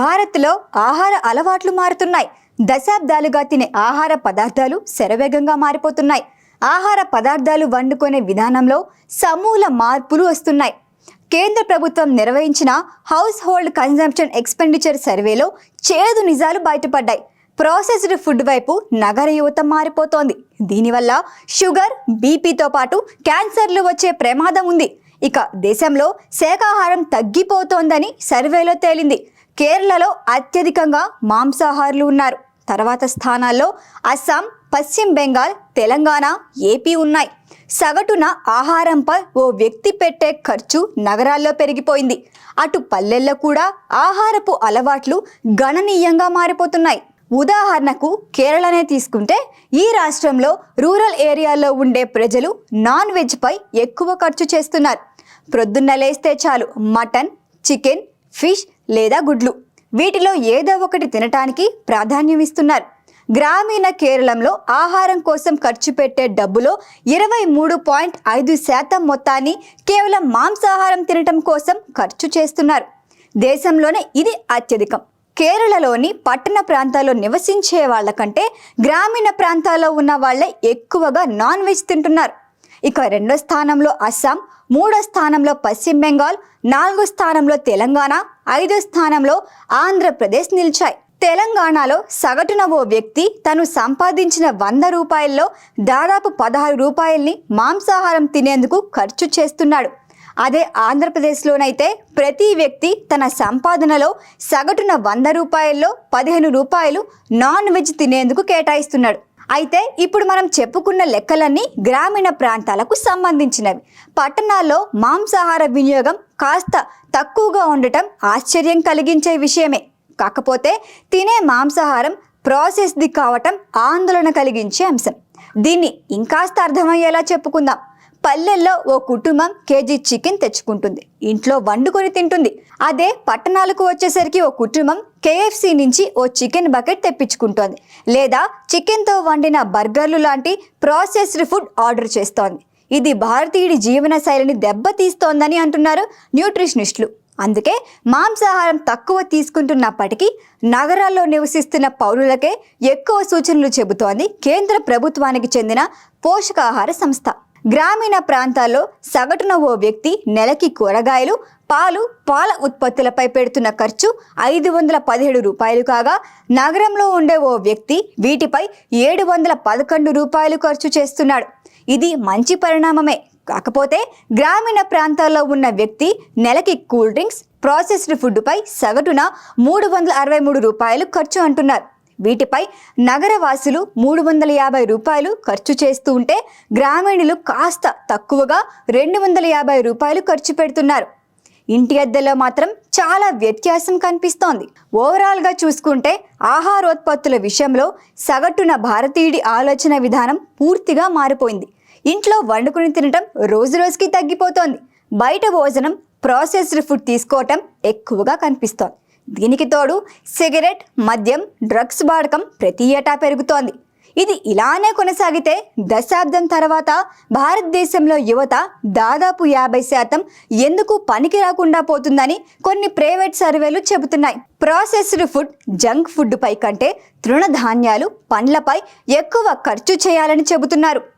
భారత్లో ఆహార అలవాట్లు మారుతున్నాయి. దశాబ్దాలుగా తినే ఆహార పదార్థాలు శరవేగంగా మారిపోతున్నాయి. ఆహార పదార్థాలు వండుకునే విధానంలో సమూల మార్పులు వస్తున్నాయి. కేంద్ర ప్రభుత్వం నిర్వహించిన హౌస్ హోల్డ్ కన్జంప్షన్ ఎక్స్పెండిచర్ సర్వేలో చేదు నిజాలు బయటపడ్డాయి. ప్రాసెస్డ్ ఫుడ్ వైపు నగర యువత మారిపోతోంది. దీనివల్ల షుగర్ బీపీతో పాటు క్యాన్సర్లు వచ్చే ప్రమాదం ఉంది. ఇక దేశంలో శాకాహారం తగ్గిపోతోందని సర్వేలో తేలింది. కేరళలో అత్యధికంగా మాంసాహారులు ఉన్నారు. తర్వాత స్థానాల్లో అస్సాం పశ్చిమ బెంగాల్ తెలంగాణ ఏపీ ఉన్నాయి. సగటున ఆహారంపై ఓ వ్యక్తి పెట్టే ఖర్చు నగరాల్లో పెరిగిపోయింది. అటు పల్లెల్లో కూడా ఆహారపు అలవాట్లు గణనీయంగా మారిపోతున్నాయి. ఉదాహరణకు కేరళనే తీసుకుంటే ఈ రాష్ట్రంలో రూరల్ ఏరియాలో ఉండే ప్రజలు నాన్ వెజ్పై ఎక్కువ ఖర్చు చేస్తున్నారు. ప్రొద్దున్న లేస్తే చాలు మటన్ చికెన్ ఫిష్ లేదా గుడ్లు. వీటిలో ఏదో ఒకటి తినటానికి ప్రాధాన్యం ఇస్తున్నారు గ్రామీణ కేరళంలో ఆహారం కోసం ఖర్చు పెట్టే డబ్బులో ఇరవై మూడు పాయింట్ ఐదు శాతం మొత్తాన్ని కేవలం మాంసాహారం తినటం కోసం ఖర్చు చేస్తున్నారు. దేశంలోనే ఇది అత్యధికం. కేరళలోని పట్టణ ప్రాంతాల్లో నివసించే వాళ్ళకంటే గ్రామీణ ప్రాంతాల్లో ఉన్న వాళ్ళే ఎక్కువగా నాన్ వెజ్ తింటున్నారు. ఇక రెండో స్థానంలో అస్సాం మూడో స్థానంలో పశ్చిమ బెంగాల్ నాలుగో స్థానంలో తెలంగాణ ఐదో స్థానంలో ఆంధ్రప్రదేశ్ నిలిచాయి. తెలంగాణలో సగటున ఓ వ్యక్తి తను సంపాదించిన వంద రూపాయల్లో దాదాపు పదహారు రూపాయల్ని మాంసాహారం తినేందుకు ఖర్చు చేస్తున్నాడు. అదే ఆంధ్రప్రదేశ్లోనైతే ప్రతి వ్యక్తి తన సంపాదనలో సగటున వంద రూపాయల్లో పదిహేను రూపాయలు నాన్ వెజ్ తినేందుకు కేటాయిస్తున్నాడు. అయితే ఇప్పుడు మనం చెప్పుకున్న లెక్కలన్నీ గ్రామీణ ప్రాంతాలకు సంబంధించినవి. పట్టణాల్లో మాంసాహార వినియోగం కాస్త తక్కువగా ఉండటం ఆశ్చర్యం కలిగించే విషయమే. కాకపోతే తినే మాంసాహారం ప్రాసెస్ది కావటం ఆందోళన కలిగించే అంశం. దీన్ని ఇంకాస్త అర్థమయ్యేలా చెప్పుకుందాం. పల్లెల్లో ఓ కుటుంబం కేజీ చికెన్ తెచ్చుకుంటుంది. ఇంట్లో వండుకొని తింటుంది. అదే పట్టణాలకు వచ్చేసరికి ఓ కుటుంబం కేఎఫ్సి నుంచి ఓ చికెన్ బకెట్ తెప్పించుకుంటోంది. లేదా చికెన్తో వండిన బర్గర్లు లాంటి ప్రాసెస్డ్ ఫుడ్ ఆర్డర్ చేస్తోంది. ఇది భారతీయుడి జీవన శైలిని దెబ్బతీస్తోందని అంటున్నారు న్యూట్రిషనిస్టులు. అందుకే మాంసాహారం తక్కువ తీసుకుంటున్నప్పటికీ నగరాల్లో నివసిస్తున్న పౌరులకే ఎక్కువ సూచనలు చెబుతోంది కేంద్ర ప్రభుత్వానికి చెందిన పోషకాహార సంస్థ. గ్రామీణ ప్రాంతాల్లో సగటున ఓ వ్యక్తి నెలకి కూరగాయలు పాలు పాల ఉత్పత్తులపై పెడుతున్న ఖర్చు ఐదు వందల పదిహేడు రూపాయలు కాగా నగరంలో ఉండే ఓ వ్యక్తి వీటిపై ఏడు వందల పదకొండు రూపాయలు ఖర్చు చేస్తున్నాడు. ఇది మంచి పరిణామమే. కాకపోతే గ్రామీణ ప్రాంతాల్లో ఉన్న వ్యక్తి నెలకి కూల్ డ్రింక్స్ ప్రాసెస్డ్ ఫుడ్పై సగటున మూడు వందల అరవై మూడు రూపాయలు ఖర్చు అంటున్నారు. వీటిపై నగరవాసులు మూడు వందల యాభై రూపాయలు ఖర్చు చేస్తూ ఉంటే గ్రామీణులు కాస్త తక్కువగా రెండు వందల యాభై రూపాయలు ఖర్చు పెడుతున్నారు. ఇంటి అద్దెలో మాత్రం చాలా వ్యత్యాసం కనిపిస్తోంది. ఓవరాల్గా చూసుకుంటే ఆహారోత్పత్తుల విషయంలో సగటున భారతీయుడి ఆలోచన విధానం పూర్తిగా మారిపోయింది. ఇంట్లో వండుకుని తినటం రోజు రోజుకి తగ్గిపోతోంది. బయట భోజనం ప్రాసెస్డ్ ఫుడ్ తీసుకోవటం ఎక్కువగా కనిపిస్తోంది. దీనికి తోడు సిగరెట్ మద్యం డ్రగ్స్ వాడకం ప్రతి ఏటా పెరుగుతోంది. ఇది ఇలానే కొనసాగితే దశాబ్దం తర్వాత భారతదేశంలో యువత దాదాపు యాభై శాతం ఎందుకు పనికి రాకుండా పోతుందని కొన్ని ప్రైవేట్ సర్వేలు చెబుతున్నాయి. ప్రాసెస్డ్ ఫుడ్ జంక్ ఫుడ్ పై కంటే తృణధాన్యాలు పండ్లపై ఎక్కువ ఖర్చు చేయాలని చెబుతున్నారు.